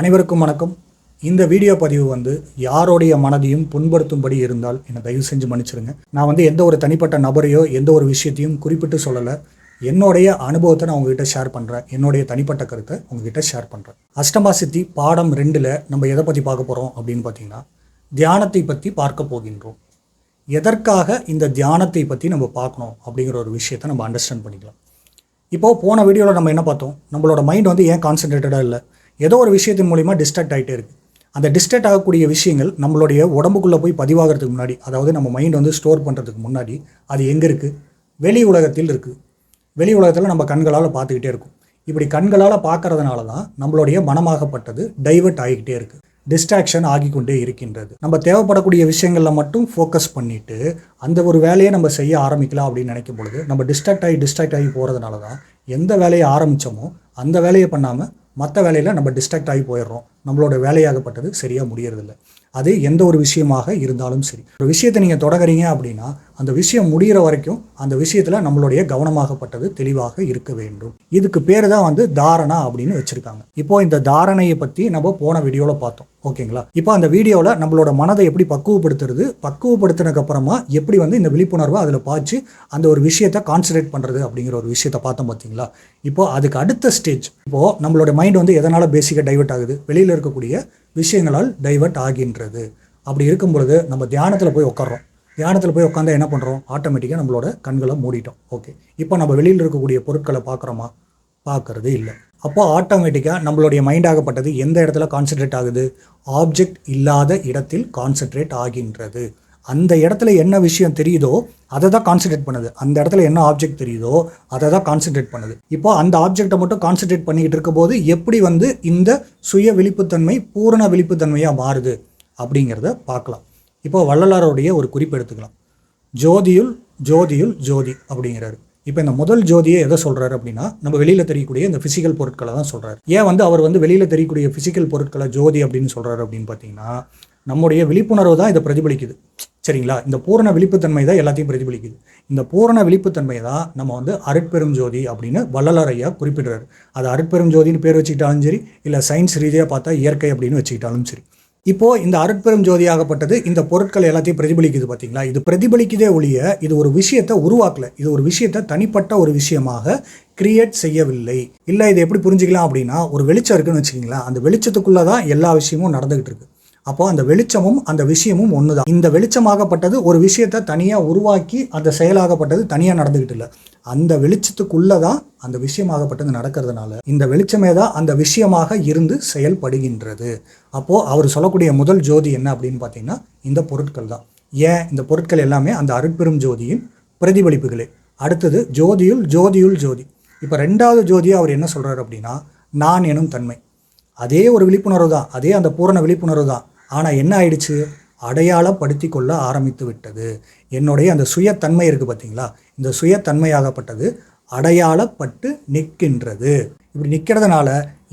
அனைவருக்கும் வணக்கம். இந்த வீடியோ பதிவு வந்து யாருடைய மனதையும் புண்படுத்தும்படி இருந்தால் என்னை தயவு செஞ்சு மன்னிச்சிருங்க. நான் வந்து எந்த ஒரு தனிப்பட்ட நபரையோ எந்த ஒரு விஷயத்தையும் குறிப்பிட்டு சொல்லலை. என்னுடைய அனுபவத்தை நான் உங்ககிட்ட ஷேர் பண்ணுறேன் என்னுடைய தனிப்பட்ட கருத்தை உங்ககிட்ட ஷேர் பண்ணுறேன் அஷ்டமா சித்தி பாடம் ரெண்டில் நம்ம எதை பற்றி பார்க்க போகிறோம் அப்படின்னு பார்த்தீங்கன்னா தியானத்தை பற்றி பார்க்க போகின்றோம். எதற்காக இந்த தியானத்தை பற்றி நம்ம பார்க்கணும் அப்படிங்கிற ஒரு விஷயத்தை நம்ம அண்டர்ஸ்டாண்ட் பண்ணிக்கலாம். இப்போது போன வீடியோவில் நம்ம என்ன பார்த்தோம்? நம்மளோட மைண்ட் வந்து ஏன் கான்சன்ட்ரேட்டடாக இல்லை? ஏதோ ஒரு விஷயத்தின் மூலிமா டிஸ்ட்ராக்ட் ஆகிட்டே இருக்குது அந்த டிஸ்ட்ராக்ட் ஆகக்கூடிய விஷயங்கள் நம்மளுடைய உடம்புக்குள்ளே போய் பதிவாகிறதுக்கு முன்னாடி அதாவது நம்ம மைண்ட் வந்து ஸ்டோர் பண்ணுறதுக்கு முன்னாடி அது எங்கே இருக்குது வெளி உலகத்தில் இருக்குது வெளி உலகத்தில் நம்ம கண்களால் பார்த்துக்கிட்டே இருக்கும். இப்படி கண்களால் பார்க்கறதுனால தான் நம்மளுடைய மனமாகப்பட்டது டைவர்ட் ஆகிக்கிட்டே இருக்குது டிஸ்ட்ராக்ஷன் ஆகிக்கொண்டே இருக்கின்றது. நம்ம தேவைப்படக்கூடிய விஷயங்களில் மட்டும் ஃபோக்கஸ் பண்ணிவிட்டு அந்த ஒரு வேலையை நம்ம செய்ய ஆரம்பிக்கலாம் அப்படின்னு நினைக்கும் பொழுது நம்ம டிஸ்ட்ராக்ட் ஆகி டிஸ்ட்ராக்ட் ஆகி போகிறதுனால தான் எந்த வேலையை ஆரம்பித்தோமோ அந்த வேலையை பண்ணாமல் மற்ற வேலையில் நம்ம டிஸ்ட்ராக்ட் ஆகி போயிடுறோம். நம்மளோட வேலையாகப்பட்டது சரியாக முடியறதில்ல. அது எந்த ஒரு விஷயமாக இருந்தாலும் சரி. ஒரு விஷயத்தை நீங்கள் தொடங்குறீங்க அப்படின்னா அந்த விஷயம் முடிகிற வரைக்கும் அந்த விஷயத்தில் நம்மளுடைய கவனமாகப்பட்டது தெளிவாக இருக்க வேண்டும். இதுக்கு பேர் தான் வந்து தாரணா அப்படின்னு வச்சுருக்காங்க. இப்போ இந்த தாரணையை பற்றி நம்ம போன வீடியோவில் பார்த்தோம். ஓகேங்களா? இப்போ அந்த வீடியோவில் நம்மளோட மனதை எப்படி பக்குவப்படுத்துறது பக்குவப்படுத்தினதுக்கப்புறமா எப்படி வந்து இந்த விழிப்புணர்வை அதில் பாய்ச்சி அந்த ஒரு விஷயத்தை கான்சன்ட்ரேட் பண்ணுறது அப்படிங்கிற ஒரு விஷயத்தை பார்த்தோம் பார்த்தீங்களா இப்போ அதுக்கு அடுத்த ஸ்டேஜ் இப்போது நம்மளோட மைண்ட் வந்து எதனால் பேசிக்காக டைவெர்ட் ஆகுது? வெளியில் இருக்கக்கூடிய விஷயங்களால் டைவர்ட் ஆகின்றது. அப்படி இருக்கும் பொழுது நம்ம தியானத்தில் போய் உட்கார்றோம் தியானத்தில் போய் உட்காந்தா என்ன பண்ணுறோம் ஆட்டோமேட்டிக்காக நம்மளோட கண்களை மூடிட்டோம். ஓகே இப்போ நம்ம வெளியில் இருக்கக்கூடிய பொருட்களை பார்க்குறோமா? பார்க்கறது இல்லை. அப்போ ஆட்டோமேட்டிக்காக நம்மளுடைய மைண்ட் ஆகப்பட்டது எந்த இடத்துல கான்சென்ட்ரேட் ஆகுது? ஆப்ஜெக்ட் இல்லாத இடத்தில் கான்சென்ட்ரேட் ஆகின்றது. அந்த இடத்துல என்ன விஷயம் தெரியுதோ அதை தான் கான்சென்ட்ரேட் பண்ணுது. அந்த இடத்துல என்ன ஆப்ஜெக்ட் தெரியுதோ அதை தான் கான்சென்ட்ரேட் பண்ணுது. இப்போ அந்த ஆப்ஜெக்டை மட்டும் கான்சென்ட்ரேட் பண்ணிக்கிட்டு இருக்கும்போது எப்படி வந்து இந்த சுய விழிப்புத்தன்மை பூரண விழிப்புத்தன்மையாக மாறுது அப்படிங்கிறத பார்க்கலாம். இப்போ வள்ளலாருடைய ஒரு குறிப்பு எடுத்துக்கலாம். ஜோதியுள் ஜோதியுள் ஜோதி அப்படிங்கிறாரு. இப்போ இந்த முதல் ஜோதியை எதை சொல்கிறாரு அப்படின்னா நம்ம வெளியில் தெரியக்கூடிய இந்த ஃபிசிக்கல் பொருட்களை தான் சொல்கிறார் ஏன் வந்து அவர் வந்து வெளியில் தெரியக்கூடிய ஃபிசிக்கல் பொருட்களை ஜோதி அப்படின்னு சொல்கிறாரு அப்படின்னு பார்த்தீங்கன்னா நம்முடைய விழிப்புணர்வு தான் இதை பிரதிபலிக்குது. சரிங்களா? இந்த பூரண விழிப்புத்தன்மை தான் எல்லாத்தையும் பிரதிபலிக்குது. இந்த பூரண விழிப்புத்தன்மை தான் நம்ம வந்து அருட்பெரும் ஜோதி அப்படின்னு வள்ளலார் ஐயா குறிப்பிடுறாரு. அது அருட்பெரும் ஜோதின்னு பேர் வச்சுக்கிட்டாலும் சரி இல்லை சயின்ஸ் ரீதியாக பார்த்தா இயற்கை அப்படின்னு வச்சுக்கிட்டாலும் சரி. இப்போ இந்த அருட்பெரும் ஜோதியாகப்பட்டது இந்த பொருட்கள் எல்லாத்தையும் பிரதிபலிக்குது பார்த்தீங்களா இது பிரதிபலிக்குதே ஒழிய இது ஒரு விஷயத்தை உருவாக்கல. இது ஒரு விஷயத்தை தனிப்பட்ட ஒரு விஷயமாக கிரியேட் செய்யவில்லை. இல்லை இதை எப்படி புரிஞ்சுக்கலாம் அப்படின்னா ஒரு வெளிச்சம் இருக்குன்னு வச்சுக்கிங்களேன். அந்த வெளிச்சத்துக்குள்ளே தான் எல்லா விஷயமும் நடந்துகிட்டு இருக்கு. அப்போ அந்த வெளிச்சமும் அந்த விஷயமும் ஒன்று தான் இந்த வெளிச்சமாகப்பட்டது ஒரு விஷயத்தை தனியாக உருவாக்கி அந்த செயலாகப்பட்டது தனியாக நடந்துக்கிட்டு இல்லை. அந்த வெளிச்சத்துக்குள்ளே தான் அந்த விஷயமாகப்பட்டது நடக்கிறதுனால இந்த வெளிச்சமே தான் அந்த விஷயமாக இருந்து செயல்படுகின்றது. அப்போது அவர் சொல்லக்கூடிய முதல் ஜோதி என்ன அப்படின்னு பார்த்தீங்கன்னா இந்த பொருட்கள் தான். ஏன் இந்த பொருட்கள் எல்லாமே அந்த அருட்பெரும் ஜோதியின் பிரதிபலிப்புகளே. அடுத்தது ஜோதியுள் ஜோதியுள் ஜோதி. இப்போ ரெண்டாவது ஜோதியை அவர் என்ன சொல்கிறார் அப்படின்னா நான் எனும் தன்மை. அதே ஒரு விழிப்புணர்வு தான் அதே அந்த பூரண விழிப்புணர்வு தான் ஆனால் என்ன ஆயிடுச்சு? அடையாளப்படுத்தி கொள்ள ஆரம்பித்து விட்டது. என்னுடைய அந்த சுயத்தன்மை இருக்குது பார்த்தீங்களா இந்த சுயத்தன்மையாகப்பட்டது அடையாளப்பட்டு நிற்கின்றது. இப்படி நிற்கிறதுனால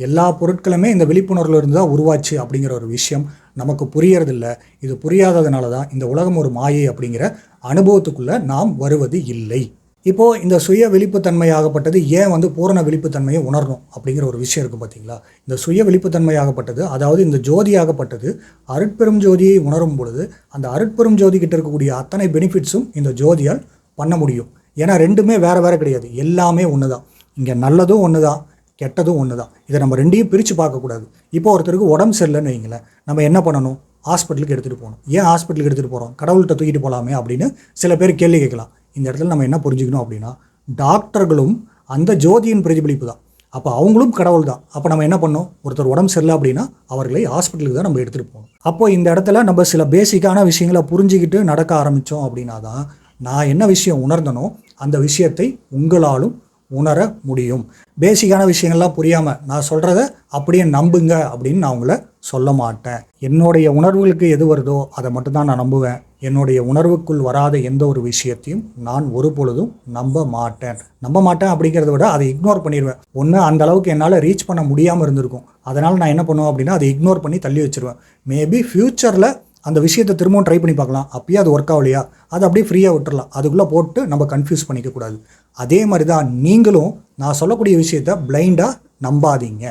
எல்லா பொருட்களுமே இந்த விழிப்புணர்வுலேருந்து தான் உருவாச்சு அப்படிங்கிற ஒரு விஷயம் நமக்கு புரியறதில்ல. இது புரியாததுனால தான் இந்த உலகம் ஒரு மாயை அப்படிங்கிற அனுபவத்துக்குள்ளே நாம் வருவது இல்லை. இப்போது இந்த சுய விழிப்புத்தன்மையாகப்பட்டது ஏன் வந்து பூரண விழிப்புத்தன்மையை உணரணும் அப்படிங்கிற ஒரு விஷயம் இருக்குது பார்த்தீங்களா இந்த சுய விழிப்புத்தன்மையாகப்பட்டது அதாவது இந்த ஜோதியாகப்பட்டது அருட்பெரும் ஜோதியை உணரும் பொழுது அந்த அருட்பெரும் ஜோதி கிட்ட இருக்கக்கூடிய அத்தனை பெனிஃபிட்ஸும் இந்த ஜோதியால் பண்ண முடியும். ஏன்னா ரெண்டுமே வேறு வேறு கிடையாது. எல்லாமே ஒன்று தான் இங்கே நல்லதும் ஒன்று தான் கெட்டதும் ஒன்று தான் இதை நம்ம ரெண்டையும் பிரித்து பார்க்கக்கூடாது இப்போ ஒருத்தருக்கு உடம்பு சரியில்லைன்னு வைங்களேன் நம்ம என்ன பண்ணணும்? ஹாஸ்பிட்டலுக்கு எடுத்துகிட்டு போகணும். ஏன் ஹாஸ்பிட்டலுக்கு எடுத்துகிட்டு போகிறோம் கடவுள்கிட்ட தூக்கிட்டு போகலாமே அப்படின்னு சில பேர் கேள்வி கேட்கலாம். இந்த இடத்துல நம்ம என்ன புரிஞ்சுக்கணும் அப்படின்னா டாக்டர்களும் அந்த ஜோதியின் பிரதிபலிப்பு தான். அப்போ அவங்களும் கடவுள் தான். அப்போ நம்ம என்ன பண்ணோம்? ஒருத்தர் உடம்பு சரியில்லை அப்படின்னா அவர்களை ஹாஸ்பிட்டலுக்கு தான் நம்ம எடுத்துகிட்டு போகணும். அப்போ இந்த இடத்துல நம்ம சில பேசிக்கான விஷயங்களை புரிஞ்சுக்கிட்டு நடக்க ஆரம்பித்தோம் அப்படின்னா தான் நான் என்ன விஷயம் உணர்ந்தனோ அந்த விஷயத்தை உங்களாலும் உணர முடியும். பேசிக்கான விஷயங்கள்லாம் புரியாமல் நான் சொல்கிறத அப்படியே நம்புங்க அப்படின்னு நான் உங்களை சொல்ல மாட்டேன். என்னுடைய உணர்வுகளுக்கு எது வருதோ அதை மட்டும்தான் நான் நம்புவேன். என்னுடைய உணர்வுக்குள் வராத எந்த ஒரு விஷயத்தையும் நான் ஒரு பொழுதும் நம்ப மாட்டேன். நம்ப மாட்டேன் அப்படிங்கிறத விட அதை இக்னோர் பண்ணிடுவேன் ஒன்று அந்த அளவுக்கு என்னால் ரீச் பண்ண முடியாமல் இருந்திருக்கும். அதனால் நான் என்ன பண்ணுவேன் அப்படின்னா அதை இக்னோர் பண்ணி தள்ளி வச்சிருவேன். மேபி ஃப்யூச்சரில் அந்த விஷயத்தை திரும்பவும் ட்ரை பண்ணி பார்க்கலாம். அப்பயே அது ஒர்க் ஆகலையா? அது அப்படியே ஃப்ரீயாக விட்டுறலாம். அதுக்குள்ளே போட்டு நம்ம கன்ஃபியூஸ் பண்ணிக்கக்கூடாது அதே மாதிரி தான் நீங்களும் நான் சொல்லக்கூடிய விஷயத்த பிளைண்டாக நம்பாதீங்க.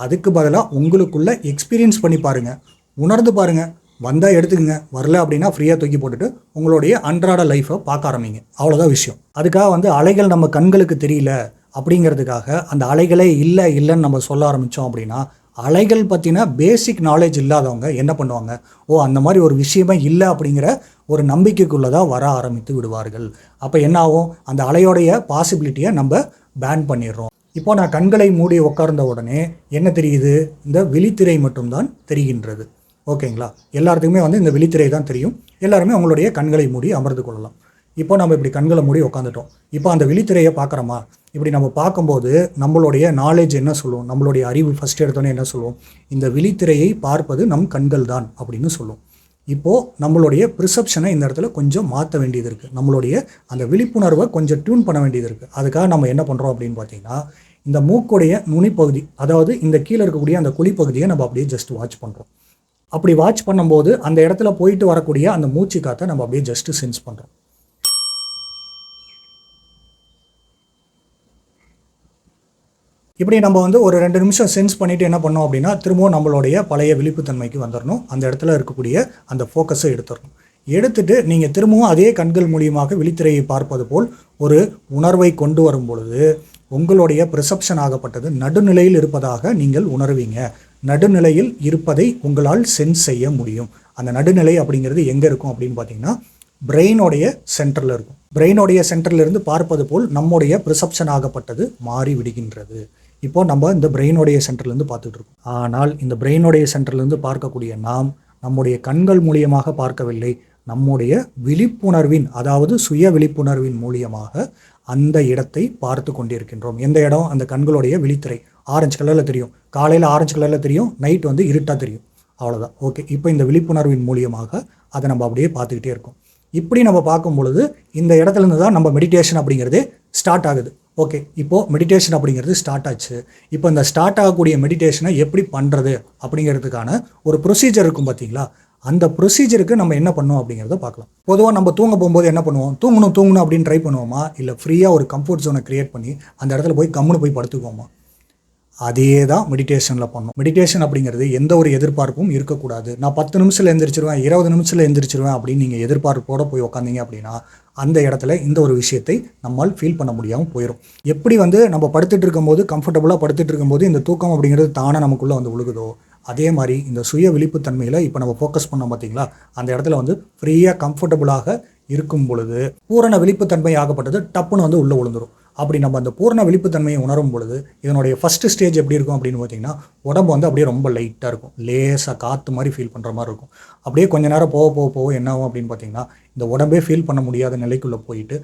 அதுக்கு பதிலாக உங்களுக்குள்ள எக்ஸ்பீரியன்ஸ் பண்ணி பாருங்கள் உணர்ந்து பாருங்கள் வந்தால் எடுத்துக்கங்க. வரல அப்படின்னா ஃப்ரீயாக தூக்கி போட்டுட்டு உங்களுடைய அன்றாட லைஃப்பை பார்க்க ஆரம்பிங்க. அவ்வளோதான் விஷயம். அதுக்காக வந்து அலைகள் நம்ம கண்களுக்கு தெரியல அப்படிங்கிறதுக்காக அந்த அலைகளே இல்லை இல்லைன்னு நம்ம சொல்ல ஆரம்பித்தோம் அப்படின்னா அலைகள் பற்றின பேசிக் நாலேஜ் இல்லாதவங்க என்ன பண்ணுவாங்க? ஓ அந்த மாதிரி ஒரு விஷயமே இல்லை அப்படிங்கிற ஒரு நம்பிக்கைக்குள்ளே தான் வர ஆரம்பித்து விடுவார்கள். அப்போ என்ன ஆகும்? அந்த அலையோடைய பாசிபிலிட்டியை நம்ம பேன் பண்ணிடுறோம். இப்போ நான் கண்களை மூடி உட்கார்ந்த உடனே என்ன தெரியுது? இந்த விழித்திரை மட்டும்தான் தெரிகின்றது. ஓகேங்களா? எல்லாத்துக்குமே வந்து இந்த விழித்திரை தான் தெரியும். எல்லாருமே அவங்களுடைய கண்களை மூடி அமர்ந்து கொள்ளலாம். இப்போ நம்ம இப்படி கண்களை மூடி உட்காந்துட்டோம் இப்போ அந்த விழித்திரையை பார்க்குறோமா? இப்படி நம்ம பார்க்கும்போது நம்மளுடைய நாலேஜ் என்ன சொல்லுவோம் நம்மளுடைய அறிவு ஃபஸ்ட் எடுத்தோன்னே என்ன சொல்லுவோம் இந்த விழித்திரையை பார்ப்பது நம் கண்கள் தான் அப்படின்னு சொல்லுவோம் இப்போது நம்மளுடைய ப்ரிசப்ஷனை இந்த இடத்துல கொஞ்சம் மாற்ற வேண்டியது இருக்குது நம்மளுடைய அந்த விழிப்புணர்வை கொஞ்சம் டியூன் பண்ண வேண்டியது இருக்குது அதுக்காக நம்ம என்ன பண்ணுறோம் அப்படின்னு பார்த்தீங்கன்னா இந்த மூக்குடைய நுனிப்பகுதி அதாவது இந்த கீழே இருக்கக்கூடிய அந்த குழிப்பகுதியை நம்ம அப்படியே ஜஸ்ட் வாட்ச் பண்ணுறோம் அப்படி வாட்ச் பண்ணும்போது அந்த இடத்துல போயிட்டு வரக்கூடிய அந்த மூச்சு காற்றை நம்ம அப்படியே ஜஸ்ட்டு சென்ஸ் பண்ணுறோம் இப்படி நம்ம வந்து ஒரு ரெண்டு நிமிஷம் சென்ஸ் பண்ணிவிட்டு என்ன பண்ணோம் அப்படின்னா திரும்பவும் நம்மளுடைய பழைய விழிப்புத்தன்மைக்கு வந்துடணும் அந்த இடத்துல இருக்கக்கூடிய அந்த ஃபோக்கஸை எடுத்துடணும் எடுத்துட்டு நீங்கள் திரும்பவும் அதே கண்கள் மூலியமாக விழித்திரையை பார்ப்பது போல் ஒரு உணர்வை கொண்டு வரும் பொழுது உங்களுடைய ப்ரிசப்ஷன் ஆகப்பட்டது நடுநிலையில் இருப்பதாக நீங்கள் உணர்வீங்க. நடுநிலையில் இருப்பதை உங்களால் சென்ஸ் செய்ய முடியும். அந்த நடுநிலை அப்படிங்கிறது எங்கே இருக்கும் அப்படின்னு பார்த்தீங்கன்னா பிரெயினோடைய சென்டரில் இருக்கும். பிரெயினோடைய சென்டர்ல இருந்து பார்ப்பது போல் நம்முடைய ப்ரிசப்ஷன் ஆகப்பட்டது மாறி விடுகின்றது. இப்போ நம்ம இந்த பிரெயினுடைய சென்டர்லேருந்து பார்த்துட்டு இருக்கோம் ஆனால் இந்த பிரெயினுடைய சென்டர்லேருந்து பார்க்கக்கூடிய நாம் நம்முடைய கண்கள் மூலியமாக பார்க்கவில்லை நம்முடைய விழிப்புணர்வின் அதாவது சுய விழிப்புணர்வின் மூலியமாக அந்த இடத்தை பார்த்து கொண்டிருக்கின்றோம். எந்த இடம்? அந்த கண்களுடைய விழித்திரை. ஆரஞ்சு கலரில் தெரியும். காலையில் ஆரஞ்சு கலரில் தெரியும் நைட் வந்து இருட்டாக தெரியும். அவ்வளோதான் ஓகே இப்போ இந்த விழிப்புணர்வின் மூலியமாக அதை நம்ம அப்படியே பார்த்துக்கிட்டே இருக்கோம். இப்படி நம்ம பார்க்கும் பொழுது இந்த இடத்துல இருந்து தான் நம்ம மெடிடேஷன் அப்படிங்கிறதே ஸ்டார்ட் ஆகுது. ஓகே இப்போது மெடிடேஷன் அப்படிங்கிறது ஸ்டார்ட் ஆச்சு. இப்போ இந்த ஸ்டார்ட் ஆகக்கூடிய மெடிடேஷனை எப்படி பண்ணுறது அப்படிங்கிறதுக்கான ஒரு ப்ரொசீஜர் இருக்கும் பார்த்தீங்களா அந்த ப்ரொசீஜருக்கு நம்ம என்ன பண்ணோம் அப்படிங்கிறத பார்க்கலாம். பொதுவாக நம்ம தூங்க போகும்போது என்ன பண்ணுவோம்? தூங்கணும் தூங்கணும் அப்படின்னு ட்ரை பண்ணுவோமா? இல்லை ஃப்ரீயாக ஒரு கம்ஃபர்ட் ஜோனை க்ரியேட் பண்ணி அந்த இடத்துல போய் கம்முன்னு போய் படுத்துக்குவோமா? அதே தான் மெடிடேஷனில் பண்ணணும் மெடிடேஷன் அப்படிங்கிறது எந்த ஒரு எதிர்பார்ப்பும் இருக்கக்கூடாது. நான் பத்து நிமிஷத்தில் எந்திரிச்சிருவேன் இருபது நிமிஷத்தில் எந்திரிச்சிருவேன் அப்படின்னு நீங்கள் எதிர்பார்ப்போட போய் உக்காந்தீங்க அப்படின்னா அந்த இடத்துல இந்த ஒரு விஷயத்தை நம்மால் ஃபீல் பண்ண முடியாமல் போயிடும் எப்படி வந்து நம்ம படுத்துட்டு இருக்கும்போது கம்ஃபர்டபுளாக படுத்துட்டு இருக்கும்போது இந்த தூக்கம் அப்படிங்கிறது தானே நமக்குள்ளே வந்து விழுகுதோ அதே மாதிரி இந்த சுய விழிப்புத்தன்மையில் இப்போ நம்ம ஃபோக்கஸ் பண்ணோம் பார்த்தீங்களா அந்த இடத்துல வந்து ஃப்ரீயாக கம்ஃபர்டபுளாக இருக்கும் பொழுது பூரண விழிப்புத்தன்மை ஆகப்பட்டது டப்புன்னு வந்து உள்ளே விழுந்துரும் அப்படி நம்ம அந்த பூர்ண விழிப்புத்தன்மையை உணரும் பொழுது இதனுடைய ஃபர்ஸ்ட் ஸ்டேஜ் எப்படி இருக்கும் அப்படின்னு பார்த்தீங்கன்னா உடம்பு வந்து அப்படியே ரொம்ப லைட்டாக இருக்கும். லேசாக காற்று மாதிரி ஃபீல் பண்ணுற மாதிரி இருக்கும். அப்படியே கொஞ்ச நேரம் போக போக போக என்ன ஆகும் அப்படின்னு பார்த்தீங்கன்னா இந்த உடம்பே ஃபீல் பண்ண முடியாத நிலைக்குள்ளே போயிட்டு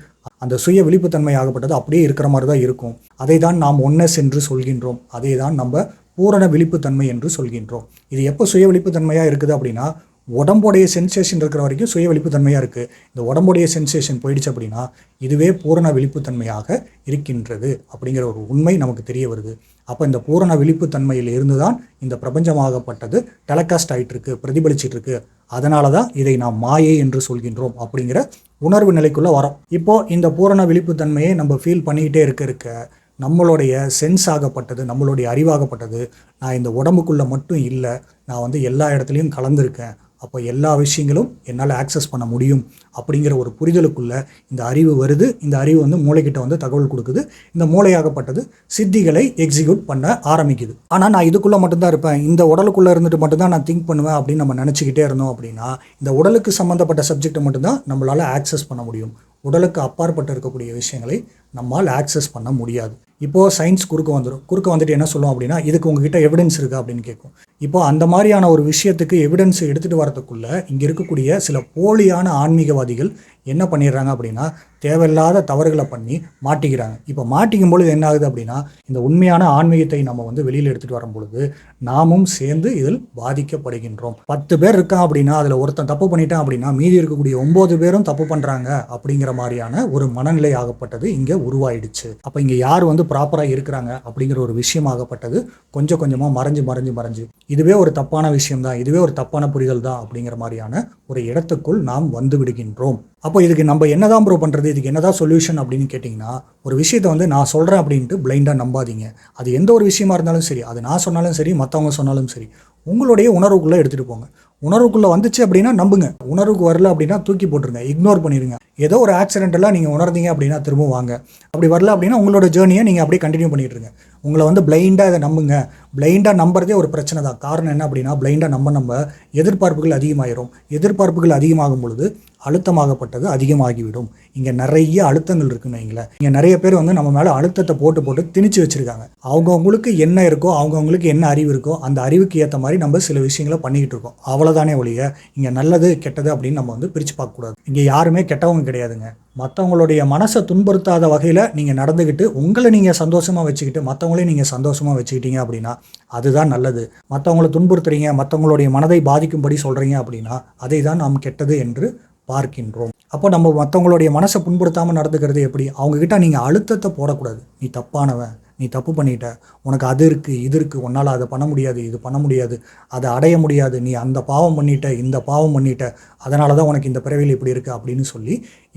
அந்த சுய விழிப்புத்தன்மை ஆகப்பட்டது அப்படியே இருக்கிற மாதிரி தான் இருக்கும். அதை தான் நாம் ஒன்னஸ் என்று சொல்கின்றோம். அதை தான் நம்ம பூரண விழிப்புத்தன்மை என்று சொல்கின்றோம். இது எப்போ சுய விழிப்புத்தன்மையாக இருக்குது அப்படின்னா உடம்புடைய சென்சேஷன் இருக்கிற வரைக்கும் சுய விழிப்புத்தன்மையாக இருக்குது இந்த உடம்புடைய சென்சேஷன் போயிடுச்சு அப்படின்னா இதுவே பூரண விழிப்புத்தன்மையாக இருக்கின்றது அப்படிங்கிற ஒரு உண்மை நமக்கு தெரிய வருது. அப்போ இந்த பூரண விழிப்புத்தன்மையில் இருந்து தான் இந்த பிரபஞ்சமாகப்பட்டது டெலகாஸ்ட் ஆகிட்டுருக்கு பிரதிபலிச்சிட்டு இருக்கு அதனால தான் இதை நாம் மாயை என்று சொல்கின்றோம் அப்படிங்கிற உணர்வு நிலைக்குள்ளே வரோம். இப்போ இந்த பூரண விழிப்புத்தன்மையை நம்ம ஃபீல் பண்ணிக்கிட்டே இருக்க இருக்க நம்மளுடைய சென்ஸ் ஆகப்பட்டது நம்மளுடைய அறிவாகப்பட்டது நான் இந்த உடம்புக்குள்ளே மட்டும் இல்லை நான் வந்து எல்லா இடத்துலையும் கலந்துருக்கேன் அப்போ எல்லா விஷயங்களும் என்னால் ஆக்சஸ் பண்ண முடியும் அப்படிங்கிற ஒரு புரிதலுக்குள்ள இந்த அறிவு வருது. இந்த அறிவு வந்து மூளைக்கிட்ட வந்து தகவல் கொடுக்குது. இந்த மூளையாகப்பட்டது சித்திகளை எக்ஸிக்யூட் பண்ண ஆரம்பிக்குது. ஆனால் நான் இதுக்குள்ளே மட்டும்தான் இருப்பேன். இந்த உடலுக்குள்ளே இருந்துட்டு மட்டும்தான் நான் திங்க் பண்ணுவேன் அப்படின்னு நம்ம நினச்சிக்கிட்டே இருந்தோம் அப்படின்னா இந்த உடலுக்கு சம்மந்தப்பட்ட சப்ஜெக்டை மட்டும்தான் நம்மளால் ஆக்சஸ் பண்ண முடியும். உடலுக்கு அப்பாற்பட்டு இருக்கக்கூடிய விஷயங்களை நம்மால் ஆக்சஸ் பண்ண முடியாது. இப்போது சயின்ஸ் குறுக்க வந்துடும் குறுக்க வந்துட்டு என்ன சொல்லுவோம் அப்படின்னா இதுக்கு உங்ககிட்ட எவிடன்ஸ் இருக்கா? அப்படின்னு கேட்கும். இப்போ அந்த மாதிரியான ஒரு விஷயத்துக்கு எவிடன்ஸ் எடுத்துகிட்டு வரதுக்குள்ளே இங்கே இருக்கக்கூடிய சில போலியான ஆன்மீகவாதிகள் என்ன பண்ணிடுறாங்க அப்படின்னா தேவையில்லாத தவறுகளை பண்ணி மாட்டிக்கிறாங்க. இப்போ மாட்டிக்கும் பொழுது என்ன ஆகுது அப்படின்னா இந்த உண்மையான ஆன்மீகத்தை நம்ம வந்து வெளியில் எடுத்துகிட்டு வரும் பொழுது நாமும் சேர்ந்து இதில் பாதிக்கப்படுகின்றோம். பத்து பேர் இருக்கான் அப்படின்னா அதில் ஒருத்தன் தப்பு பண்ணிட்டான் அப்படின்னா மீதி இருக்கக்கூடிய ஒம்பது பேரும் தப்பு பண்ணுறாங்க அப்படிங்கிற மாதிரியான ஒரு மனநிலை ஆகப்பட்டது இங்கே உருவாயிடுச்சு. அப்போ இங்கே யார் வந்து ப்ராப்பராக இருக்கிறாங்க அப்படிங்கிற ஒரு விஷயம் ஆகப்பட்டது கொஞ்சம் கொஞ்சமாக மறைஞ்சு மறைஞ்சு மறைஞ்சு. இதுவே ஒரு தப்பான விஷயம் தான் இதுவே ஒரு தப்பான புரிதல் தான் அப்படிங்கிற மாதிரியான ஒரு இடத்துக்குள் நாம் வந்து விடுகின்றோம். அப்போ இதுக்கு நம்ம என்ன தான் ப்ரோ பண்ணுறது இதுக்கு என்னதான் சொல்யூஷன் அப்படின்னு கேட்டிங்கன்னா ஒரு விஷயத்தை வந்து நான் சொல்கிறேன் அப்படின்ட்டு பிளைண்டாக நம்பாதீங்க. அது எந்த ஒரு விஷயமா இருந்தாலும் சரி அது நான் சொன்னாலும் சரி மற்றவங்க சொன்னாலும் சரி உங்களுடைய உணர்வுக்குள்ளே எடுத்துகிட்டு போங்க. உணர்வுக்குள்ளே வந்துச்சு அப்படின்னா நம்புங்க. உணர்வுக்கு வரல அப்படின்னா தூக்கி போட்டுருங்க இக்னோர் பண்ணிடுங்க ஏதோ ஒரு ஆக்சிடென்ட்டெல்லாம் நீங்கள் உணர்ந்தீங்க அப்படின்னா திரும்ப வாங்க. அப்படி வரல அப்படின்னா உங்களோட ஜேர்னியை நீங்கள் அப்படியே கண்டினியூ பண்ணிட்டு இருங்க. உங்களை வந்து பிளைண்டாக இதை நம்புங்க. பிளைண்டாக நம்புறதே ஒரு பிரச்சனை தான். காரணம் என்ன அப்படின்னா பிளைண்டாக நம்ப நம்ப எதிர்பார்ப்புகள் அதிகமாயிரும். எதிர்பார்ப்புகள் அதிகமாகும் பொழுது அழுத்தமாகப்பட்டது அதிகமாகிவிடும். இங்கே நிறைய அழுத்தங்கள் இருக்குன்னு வைங்களேன் இங்கே நிறைய பேர் வந்து நம்ம மேலே அழுத்தத்தை போட்டு போட்டு திணிச்சு வச்சுருக்காங்க. அவங்கவுங்களுக்கு என்ன இருக்கோ அவங்கவுங்களுக்கு என்ன அறிவு இருக்கோ அந்த அறிவுக்கு ஏற்ற மாதிரி நம்ம சில விஷயங்களை பண்ணிக்கிட்டு இருக்கோம். அவ்வளோதானே ஒழிய இங்கே நல்லது கெட்டது அப்படின்னு நம்ம வந்து பிரித்து பார்க்கக்கூடாது இங்கே யாருமே கெட்டவங்க கிடையாதுங்க. மற்றவங்களுடைய மனசை துன்புறுத்தாத வகையில் நீங்கள் நடந்துக்கிட்டு உங்களை நீங்கள் சந்தோஷமாக வச்சுக்கிட்டு மற்றவங்களையும் நீங்கள் சந்தோஷமாக வச்சுக்கிட்டீங்க அப்படின்னா அதுதான் நல்லது. மற்றவங்களை துன்புறுத்துறீங்க மற்றவங்களுடைய மனதை பாதிக்கும்படி சொல்கிறீங்க அப்படின்னா அதை தான் நாம் கெட்டது என்று பார்க்கின்றோம். அப்போ நம்ம மற்றவங்களுடைய மனசை புண்படுத்தாமல் நடந்துக்கிறது எப்படி? அவங்கக்கிட்ட நீங்கள் அழுத்தத்தை போடக்கூடாது. நீ தப்பானவன் நீ தப்பு பண்ணிட்ட. உனக்கு அது இருக்குது இது இருக்குது உன்னால் அதை பண்ண முடியாது இது பண்ண முடியாது. அதை அடைய முடியாது. நீ அந்த பாவம் பண்ணிட்ட இந்த பாவம் பண்ணிட்ட. அதனால தான் உனக்கு இந்த பிறவியில் இப்படி இருக்குது அப்படின்னு சொல்லி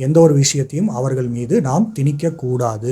எந்த ஒரு விஷயத்தையும் அவர்கள் மீது நாம் திணிக்கக்கூடாது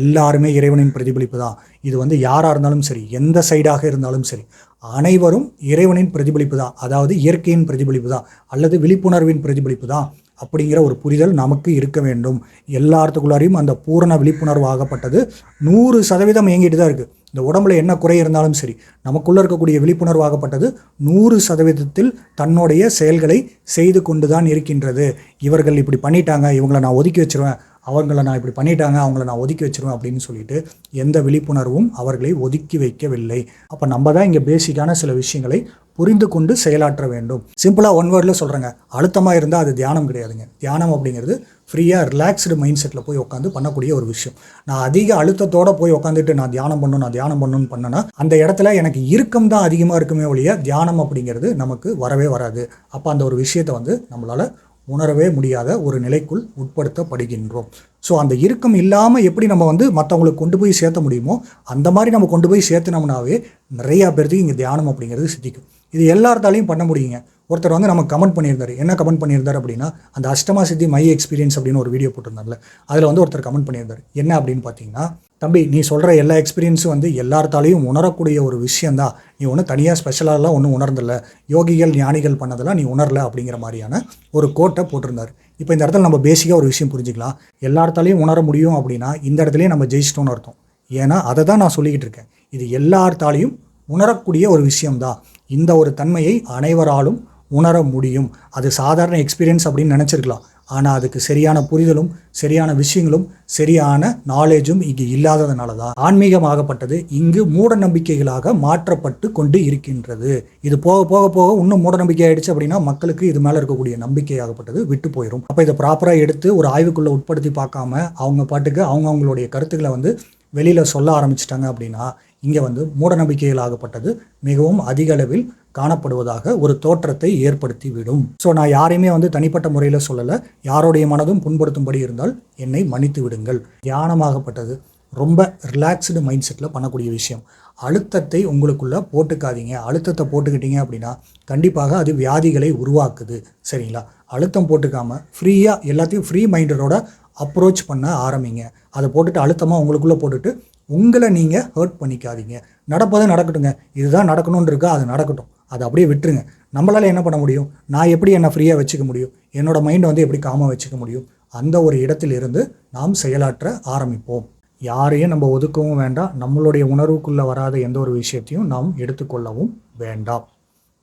எல்லாருமே இறைவனின் பிரதிபலிப்பு தான். இது வந்து யாராக இருந்தாலும் சரி எந்த சைடாக இருந்தாலும் சரி அனைவரும் இறைவனின் பிரதிபலிப்பு தான். அதாவது இயற்கையின் பிரதிபலிப்பு தான். அல்லது விழிப்புணர்வின் பிரதிபலிப்பு தான் அப்படிங்கிற ஒரு புரிதல் நமக்கு இருக்க வேண்டும். எல்லாத்துக்குள்ளாரையும் அந்த பூரண விழிப்புணர்வு ஆகப்பட்டது. நூறு சதவீதம் இயங்கிட்டு தான் இருக்குது இந்த உடம்புல என்ன குறை இருந்தாலும் சரி நமக்குள்ளே இருக்கக்கூடிய விழிப்புணர்வு ஆகப்பட்டது. நூறு சதவீதத்தில் தன்னுடைய செயல்களை செய்து கொண்டு தான் இருக்கின்றது. இவர்கள் இப்படி பண்ணிட்டாங்க இவங்களை நான் ஒதுக்கி வச்சுருவேன் அவங்கள நான் இப்படி பண்ணிட்டாங்க அவங்கள நான் ஒதுக்கி வச்சிருவேன் அப்படின்னு சொல்லிட்டு எந்த விழிப்புணர்வும் அவர்களை ஒதுக்கி வைக்கவில்லை. அப்போ நம்ம தான் இங்கே பேசிக்கான சில விஷயங்களை புரிந்து கொண்டு செயலாற்ற வேண்டும். சிம்பிளாக ஒன் வேர்டில் சொல்கிறேங்க அழுத்தமாக இருந்தால் அது தியானம் கிடையாதுங்க. தியானம் அப்படிங்கிறது ஃப்ரீயாக ரிலாக்ஸ்டு மைண்ட் செட்டில் போய் உட்காந்து பண்ணக்கூடிய ஒரு விஷயம். நான் அதிக அழுத்தத்தோடு போய் உட்காந்துட்டு நான் தியானம் பண்ணணும் நான் தியானம் பண்ணணும்னு பண்ணேன்னா அந்த இடத்துல எனக்கு இறுக்கம் தான் அதிகமாக இருக்குமே ஒழிய தியானம் அப்படிங்கிறது நமக்கு வரவே வராது. அப்போ அந்த ஒரு விஷயத்தை வந்து நம்மளால் உணரவே முடியாத ஒரு நிலைக்குள் உட்படுத்தப்படுகின்றோம். ஸோ அந்த இறுக்கம் இல்லாமல் எப்படி நம்ம வந்து மற்றவங்களுக்கு கொண்டு போய் சேர்த்த முடியுமோ அந்த மாதிரி நம்ம கொண்டு போய் சேர்த்துனோம்னாவே நிறையா பேர்த்துக்கு இங்கே தியானம் அப்படிங்கிறது சித்திக்கும். இது எல்லாத்தாலையும் பண்ண முடியுங்க. ஒருத்தர் வந்து நம்ம கமெண்ட் பண்ணியிருந்தார். என்ன கமெண்ட் பண்ணியிருந்தார் அப்படின்னா அந்த அஷ்டமா சித்தி மை எக்ஸ்பீரியன்ஸ் அப்படின்னு ஒரு வீடியோ போட்டிருந்தாங்கல்ல அதில் வந்து ஒருத்தர் கமெண்ட் பண்ணியிருந்தார். என்ன அப்படின்னு பார்த்தீங்கன்னா தம்பி நீ சொல்கிற எல்லா எக்ஸ்பீரியன்ஸும் வந்து எல்லாத்தாலையும் உணரக்கூடிய ஒரு விஷயந்தான் நீ ஒன்றும் தனியாக ஸ்பெஷலாலாம் ஒன்றும் உணர்ந்தில்ல. யோகிகள் ஞானிகள் பண்ணதெல்லாம் நீ உணரல அப்படிங்கிற மாதிரியான ஒரு கோட்டை போட்டிருந்தார். இப்போ இந்த இடத்துல நம்ம பேசிக்காக ஒரு விஷயம் புரிஞ்சுக்கலாம். எல்லாத்தாலையும் உணர முடியும் அப்படின்னா இந்த இடத்துலையும் நம்ம ஜெயிச்சிட்டோம்னு அர்த்தம். ஏன்னா அதை தான் நான் சொல்லிக்கிட்டு இருக்கேன். இது எல்லாத்தாலையும் உணரக்கூடிய ஒரு விஷயம்தான். இந்த ஒரு தன்மையை அனைவராலும் உணர முடியும். அது சாதாரண எக்ஸ்பீரியன்ஸ் அப்படின்னு நினச்சிருக்கலாம். ஆனால் அதுக்கு சரியான புரிதலும் சரியான விஷயங்களும் சரியான நாலேஜும் இங்கு இல்லாததுனால தான் ஆன்மீகமாகப்பட்டது இங்கு மூட நம்பிக்கைகளாக மாற்றப்பட்டு கொண்டு இருக்கின்றது. இது போக போக போக இன்னும் மூட நம்பிக்கை ஆயிடுச்சு அப்படின்னா மக்களுக்கு இது மேலே இருக்கக்கூடிய நம்பிக்கையாகப்பட்டது விட்டு போயிடும் அப்போ இதை ப்ராப்பராக எடுத்து ஒரு ஆய்வுக்குள்ளே உட்படுத்தி பார்க்காம அவங்க பாட்டுக்கு அவங்க அவங்களுடைய கருத்துக்களை வந்து வெளியில் சொல்ல ஆரம்பிச்சிட்டாங்க அப்படின்னா இங்கே வந்து மூட நம்பிக்கைகளாகப்பட்டது மிகவும் அதிக அளவில் காணப்படுவதாக ஒரு தோற்றத்தை ஏற்படுத்தி விடும் ஸோ நான் யாரையுமே வந்து தனிப்பட்ட முறையில் சொல்லலை. யாருடைய மனதும் புண்படுத்தும்படி இருந்தால் என்னை மன்னித்து விடுங்கள். தியானமாகப்பட்டது. ரொம்ப ரிலாக்ஸ்டு மைண்ட் செட்டில் பண்ணக்கூடிய விஷயம். அழுத்தத்தை உங்களுக்குள்ளே போட்டுக்காதீங்க. அழுத்தத்தை போட்டுக்கிட்டீங்க அப்படின்னா கண்டிப்பாக அது வியாதிகளை உருவாக்குது. சரிங்களா? அழுத்தம் போட்டுக்காமல் ஃப்ரீயாக எல்லாத்தையும் ஃப்ரீ மைண்டடோட அப்ரோச் பண்ண ஆரம்பிங்க. அதை போட்டுட்டு அழுத்தமாக உங்களுக்குள்ளே போட்டுட்டு உங்களை நீங்கள் ஹர்ட் பண்ணிக்காதீங்க. நடப்பதை நடக்கட்டுங்க. இதுதான் நடக்கணும்னு இருக்கா? அது நடக்கட்டும். அதை அப்படியே விட்டுருங்க. நம்மளால் என்ன பண்ண முடியும்? நான் எப்படி என்னை ஃப்ரீயாக வச்சுக்க முடியும்? என்னோடய மைண்டை வந்து எப்படி காமாக வச்சுக்க முடியும்? அந்த ஒரு இடத்திலிருந்து நாம் செயலாற்ற ஆரம்பிப்போம். யாரையும் நம்ம ஒதுக்கவும் வேண்டாம். நம்மளுடைய உணர்வுக்குள்ளே வராத எந்த ஒரு விஷயத்தையும் நாம் எடுத்துக்கொள்ளவும் வேண்டாம்.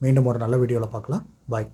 மீண்டும் ஒரு நல்ல வீடியோவில் பார்க்கலாம். பாய்